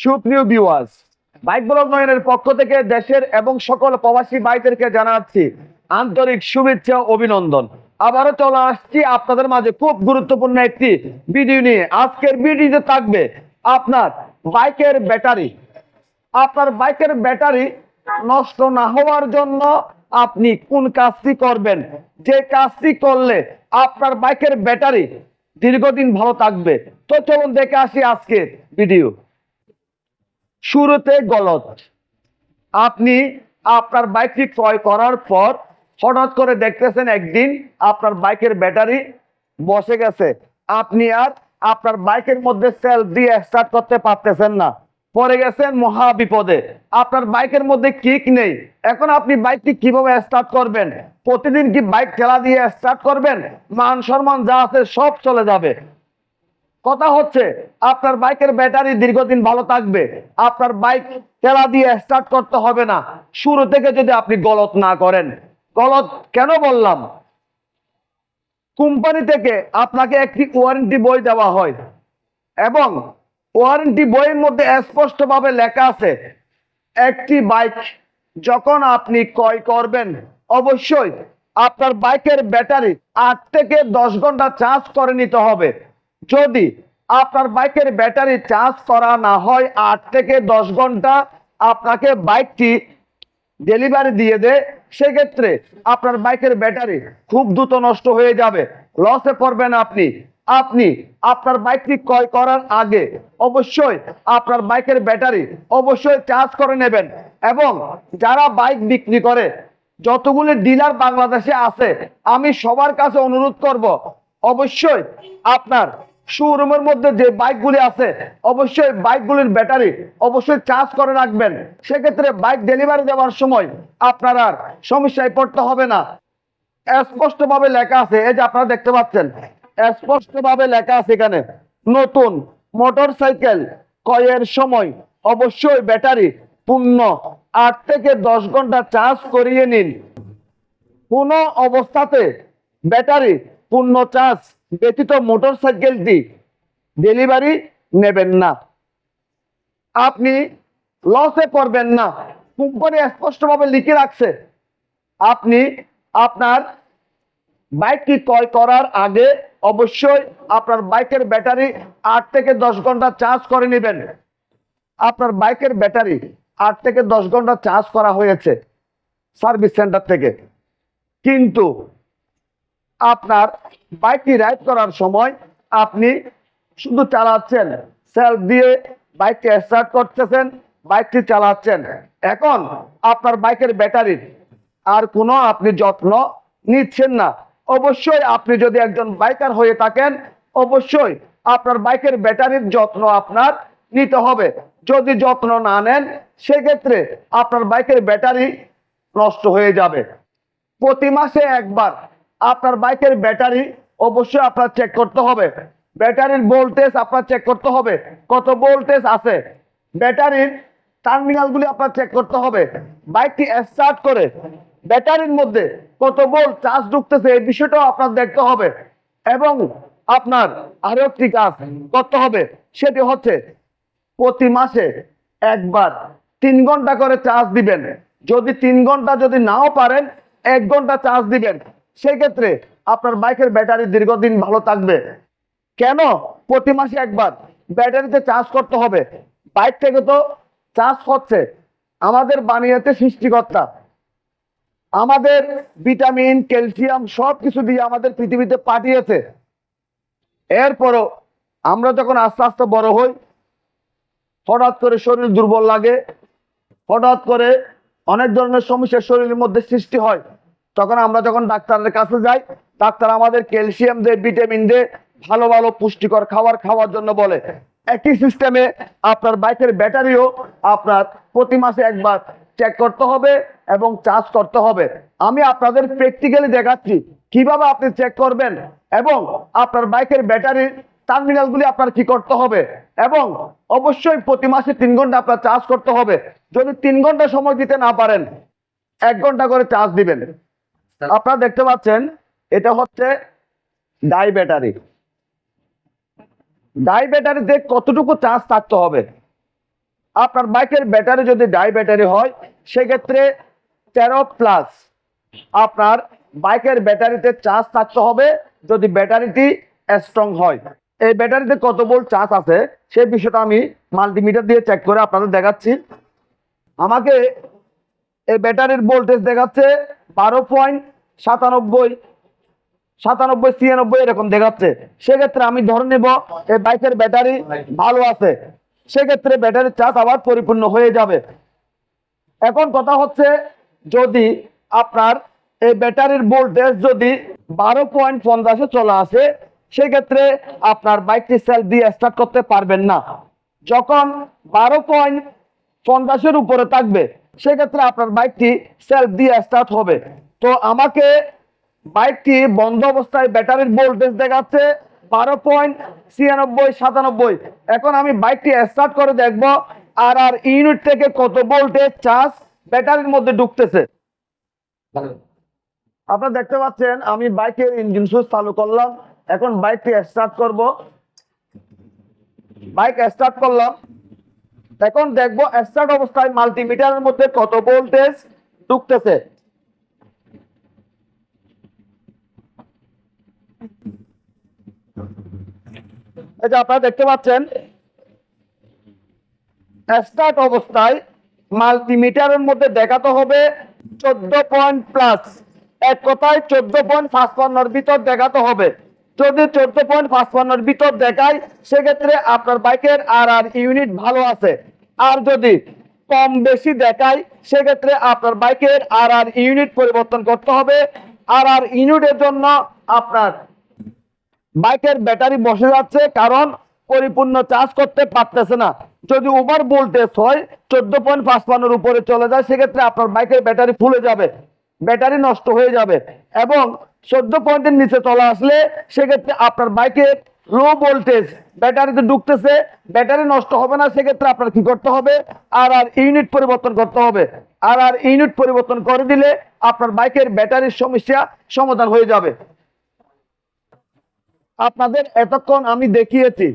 সুপ্রিয় viewers bike blog নয়নের পক্ষ থেকে দেশের এবং সকল প্রবাসী বাইকদেরকে জানাচ্ছি আন্তরিক শুভেচ্ছা অভিনন্দন। আবারও চলে আসছি আপনাদের মাঝে খুব গুরুত্বপূর্ণ একটি ভিডিও নিয়ে। আজকের ভিডিওতে থাকবে আপনার বাইকের ব্যাটারি। আপনার বাইকের ব্যাটারি নষ্ট না হওয়ার জন্য আপনি কোন কাজটি করবেন? যে কাজটি করলে আপনার বাইকের ব্যাটারি দীর্ঘদিন ভালো থাকবে। তো চলুন দেখে আসি আজকের ভিডিও শুরুতে গলত। আপনি আপনার বাইকটি ক্রয় করার পর হঠাৎ করে দেখতেছেন একদিন আপনার বাইকের ব্যাটারি বসে গেছে। আপনি আর আপনার বাইকের মধ্যে সেল দিয়ে স্টার্ট করতে পারতেছেন না। পরে গেছেন মহা বিপদে। আপনার বাইকের মধ্যে কিক নেই। এখন আপনি বাইকটি কীভাবে স্টার্ট করবেন? প্রতিদিন কি বাইক ঠেলা দিয়ে স্টার্ট করবেন? মান সম্মান যা আছে সব চলে যাবে। কথা হচ্ছে, আপনার বাইকের ব্যাটারি দীর্ঘদিন ভালো থাকবে, আপনার বাইক তেলা দিয়ে স্টার্ট করতে হবে না। শুরু থেকে যদি আপনি গলত না করেন, গলত কেন বললাম? কোম্পানি থেকে আপনাকে একটি ওয়ারেন্টি বই দেওয়া হয় এবং ওয়ারেন্টি বইয়ের মধ্যে স্পষ্টভাবে লেখা আছে, একটি বাইক যখন আপনি ক্রয় করবেন, অবশ্যই আপনার বাইকের ব্যাটারি আট থেকে দশ ঘণ্টা চার্জ করে নিতে হবে। যদি আপনার বাইকের ব্যাটারি চার্জ করা না হয় আট থেকে দশ ঘণ্টা আপনাকে বাইকটি ডেলিভারি দিয়ে দেয়, সেক্ষেত্রে আপনার বাইকের ব্যাটারি খুব দ্রুত নষ্ট হয়ে যাবে লসে পড়বেন আপনি। আপনি আপনার বাইকটি ক্রয় করার আগে অবশ্যই আপনার বাইকের ব্যাটারি অবশ্যই চার্জ করে নেবেন এবং যারা বাইক বিক্রি করে, যতগুলি ডিলার বাংলাদেশে আছে, আমি সবার কাছে অনুরোধ করব, অবশ্যই আপনার শোরুমের মধ্যে যে বাইকগুলি আছে, অবশ্যই বাইকগুলির ব্যাটারি অবশ্যই চার্জ করে রাখবেন। সেক্ষেত্রে বাইক ডেলিভারি দেওয়ার সময় আপনার আর সমস্যায় পড়তে হবে না। স্পষ্টভাবে লেখা আছে, এই যে আপনারা দেখতে পাচ্ছেন, স্পষ্টভাবে লেখা আছে এখানে, নতুন মোটর সাইকেল ক্রয়ের সময় অবশ্যই ব্যাটারি পূর্ণ আট থেকে দশ ঘণ্টা চার্জ করিয়ে নিন। কোনো অবস্থাতে ব্যাটারি পূর্ণ চার্জ ব্যতীত মোটর সাইকেলটি ডেলিভারি নেবেন না। আপনি লসে পড়বেন না। কোম্পানি স্পষ্টভাবে লিখে রাখছে, আপনি আপনার বাইকটি ক্রয় করার আগে অবশ্যই আপনার বাইকের ব্যাটারি আট থেকে দশ ঘণ্টা চার্জ করে নেবেন। আপনার বাইকের ব্যাটারি আট থেকে দশ ঘণ্টা চার্জ করা হয়েছে সার্ভিস সেন্টার থেকে। কিন্তু আপনার বাইকটি রাইড করার সময় আপনি শুধু চালাচ্ছেন সেলফ দিয়ে বাইকটি স্টার্ট করতেছেন, বাইকটি চালাচ্ছেন। এখন আপনার বাইকের ব্যাটারির আর কোনো আপনি যত্ন নিচ্ছেন না। অবশ্যই আপনি যদি একজন বাইকার হয়ে থাকেন, অবশ্যই আপনার বাইকের ব্যাটারির যত্ন আপনার নিতে হবে। যদি যত্ন না নেন, সেক্ষেত্রে আপনার বাইকের ব্যাটারি নষ্ট হয়ে যাবে। প্রতি মাসে একবার আপনার বাইকের ব্যাটারি অবশ্যই আপনার চেক করতে হবে। ব্যাটারির ভোল্টেজ আপনার চেক করতে হবে। কত ভোল্টেজ আছে? ব্যাটারির টার্মিনালগুলি আপনার চেক করতে হবে। বাইকটি স্টার্ট করে, ব্যাটারির মধ্যে কত ভোল্ট চার্জ ঢুকতেছে এই বিষয়টাও আপনার দেখতে হবে। এবং আপনার আরও একটি কাজ করতে হবে, সেটি হচ্ছে প্রতি মাসে একবার তিন ঘণ্টা করে চার্জ দিবেন। যদি তিন ঘণ্টা যদি নাও পারেন, এক ঘণ্টা চার্জ দিবেন। সেক্ষেত্রে আপনার বাইকের ব্যাটারি দীর্ঘদিন ভালো থাকবে। কেন? প্রতি মাসে একবার ব্যাটারিতে চার্জ করতে হবে। বাইক থেকে তো চার্জ হচ্ছে। আমাদের বানিয়েছে সৃষ্টিকর্তা। আমাদের ভিটামিন, ক্যালসিয়াম সব কিছু দিয়ে আমাদের পৃথিবীতে পাঠিয়েছে। এরপরও আমরা যখন আস্তে আস্তে বড় হই, হঠাৎ করে শরীর দুর্বল লাগে। হঠাৎ করে অনেক ধরনের সমস্যা শরীরের মধ্যে সৃষ্টি হয়। তখন আমরা যখন ডাক্তারের কাছে যাই, ডাক্তার আমাদের ক্যালসিয়াম দে, ভিটামিন দে, ভালো ভালো পুষ্টিকর খাবার খাওয়ার জন্য বলে। একই সিস্টেমে আপনার বাইকের ব্যাটারিও আপনার প্রতি মাসে একবার চেক করতে হবে এবং চার্জ করতে হবে। আমি আপনাদের প্র্যাকটিক্যালি দেখাচ্ছি কীভাবে আপনি চেক করবেন এবং আপনার বাইকের ব্যাটারির টার্মিনালগুলি আপনার কি করতে হবে এবং অবশ্যই প্রতি মাসে তিন ঘণ্টা আপনার চার্জ করতে হবে। যদি তিন ঘণ্টা সময় দিতে না পারেন, এক ঘণ্টা করে চার্জ দিবেন। আপনারা দেখতে পাচ্ছেন, এটা হচ্ছে ডাই ব্যাটারি। ডাই ব্যাটারিতে কতটুকু চার্জ থাকতে হবে? আপনার বাইকের ব্যাটারি যদি ডাই ব্যাটারি হয়, সেক্ষেত্রে তেরো প্লাস আপনার বাইকের ব্যাটারিতে চার্জ থাকতে হবে যদি ব্যাটারিটি স্ট্রং হয়। এই ব্যাটারিতে কত ভোল্ট চার্জ আছে, সেই বিষয়টা আমি মাল্টিমিটার দিয়ে চেক করে আপনাদের দেখাচ্ছি। আমাকে এই ব্যাটারির ভোল্টেজ দেখাচ্ছে বারো পয়েন্ট সাতানব্বই সাতানব্বই, ছিয়ানব্বই এরকম দেখাচ্ছে। সেক্ষেত্রে আমি ধরে নেব, এই বাইকের ব্যাটারি ভালো আছে। সেক্ষেত্রে ব্যাটারির চার্জ আবার পরিপূর্ণ হয়ে যাবে। এখন কথা হচ্ছে, যদি আপনার এই ব্যাটারির ভোল্টেজ যদি বারো পয়েন্ট পঞ্চাশে চলে আসে, সেক্ষেত্রে আপনার বাইকটি সেলফ দিয়ে স্টার্ট করতে পারবেন না। যখন বারো পয়েন্ট পঞ্চাশের উপরে থাকবে। সেক্ষেত্রে আপনার বাইকটি সেলফ দিয়ে স্টার্ট হবে। তো আমাকে বাইকটি বন্ধ অবস্থায় ব্যাটারির ভোল্টেজ দেখাচ্ছে বারো পয়েন্ট ছিয়ানব্বই, সাতানব্বই। এখন আমি বাইকটি স্টার্ট করে দেখব আর আর ইউনিট থেকে কত ভোল্টেজ চার্জ ব্যাটারির মধ্যে ঢুকতেছে। আপনারা দেখতে পাচ্ছেন, আমি বাইকের ইঞ্জিন সুইচ চালু করলাম। এখন বাইকটি স্টার্ট করব। বাইক স্টার্ট করলাম। এখন দেখব স্টার্ট অবস্থায় মাল্টিমিটারের মধ্যে কত ভোল্টেজ ঢুকতেছে। এই যে আপনারা দেখতে পাচ্ছেন স্টার্ট অবস্থায় মাল্টিমিটারের মধ্যে দেখাতে হবে চোদ্দ পয়েন্ট প্লাস এক কথায় চোদ্দ পয়েন্ট পাঁচপান্নর ভিতর দেখাতে হবে। যদি চোদ্দ পয়েন্ট পাঁচপান্নর ভিতর দেখায় সেক্ষেত্রে আপনার বাইকের আর আর ইউনিট ভালো আছে। আর যদি কম বেশি দেখায় সেক্ষেত্রে আপনার বাইকের আর আর ইউনিট পরিবর্তন করতে হবে। আর আর ইউনিটের জন্য আপনার বাইকের ব্যাটারি বসে যাচ্ছে, কারণ পরিপূর্ণ চার্জ করতে পারতেছে না। যদি ওভার ভোল্টেজ হয়, চোদ্দ পয়েন্ট পাঁচপান্নর উপরে চলে যায়, সেক্ষেত্রে আপনার বাইকের ব্যাটারি ফুলে যাবে। ব্যাটারি নষ্ট হয়ে যাবে। এবং চোদ্দ পয়েন্টের নিচে চলে আসলে সেক্ষেত্রে আপনার বাইকের লো ভোল্টেজ ব্যাটারিতে ঢুকতেছে ব্যাটারি নষ্ট হবে না, সেক্ষেত্রে আপনার কি করতে হবে? আর আর ইউনিট পরিবর্তন করতে হবে। আর আর ইউনিট পরিবর্তন করে দিলে আপনার বাইকের ব্যাটারির সমস্যা সমাধান হয়ে যাবে। আপনাদের এতক্ষণ আমি দেখিয়েছি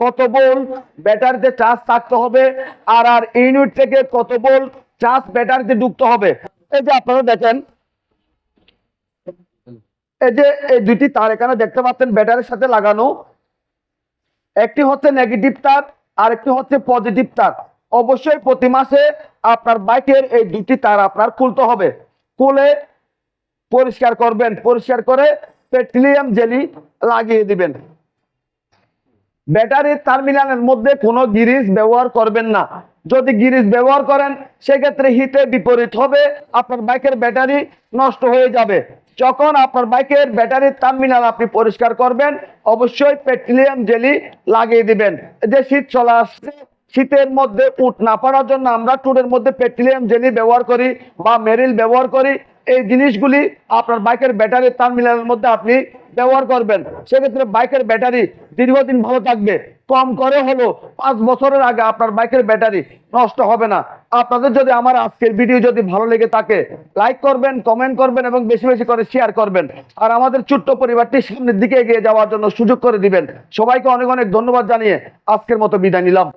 কত ভোল্ট ব্যাটারিতে চার্জ থাকতে হবে আর আর ইউনিট থেকে কত ভোল্ট চার্জ ব্যাটারিতে ঢুকতে হবে। এই যে আপনারা দেখেন এই যে এই দুইটি তার এখানে দেখতে পাচ্ছেন ব্যাটারির সাথে লাগানো। একটি হচ্ছে নেগেটিভ তার আর একটি হচ্ছে পজিটিভ তার। অবশ্যই প্রতি মাসে আপনার বাইকের এই দুটি তার আপনার খুলতে হবে। খুলে পরিষ্কার করবেন, পরিষ্কার করে পেট্রোলিয়াম জেলি লাগিয়ে দিবেন। ব্যাটারির টার্মিনালের মধ্যে কোনো গিরিজ ব্যবহার করবেন না। যদি গিরিজ ব্যবহার করেন, সেক্ষেত্রে হিতে বিপরীত হবে, আপনার বাইকের ব্যাটারি নষ্ট হয়ে যাবে। যখন আপনার বাইকের ব্যাটারির টার্মিনাল আপনি পরিষ্কার করবেন, অবশ্যই পেট্রোলিয়াম জেলি লাগিয়ে দিবেন। যে শীত চলে আসছে, শীতের মধ্যে উঠ না পড়ার জন্য আমরা টুরের মধ্যে পেট্রোলিয়াম জেলি ব্যবহার করি বা মেরিল ব্যবহার করি। এই জিনিসগুলি আপনার বাইকের ব্যাটারির টার্মিনালের মধ্যে আপনি ব্যবহার করবেন। সেক্ষেত্রে বাইকের ব্যাটারি দীর্ঘদিন ভালো থাকবে। কম করে হলো পাঁচ বছরের আগে আপনার বাইকের ব্যাটারি নষ্ট হবে না। আপনাদের যদি আমার আজকের ভিডিও যদি ভালো লেগে থাকে, লাইক করবেন, কমেন্ট করবেন এবং বেশি বেশি করে শেয়ার করবেন। আর আমাদের ছোট্ট পরিবারটি সামনের দিকে এগিয়ে যাওয়ার জন্য সুযোগ করে দিবেন। সবাইকে অনেক অনেক ধন্যবাদ জানিয়ে আজকের মতো বিদায় নিলাম।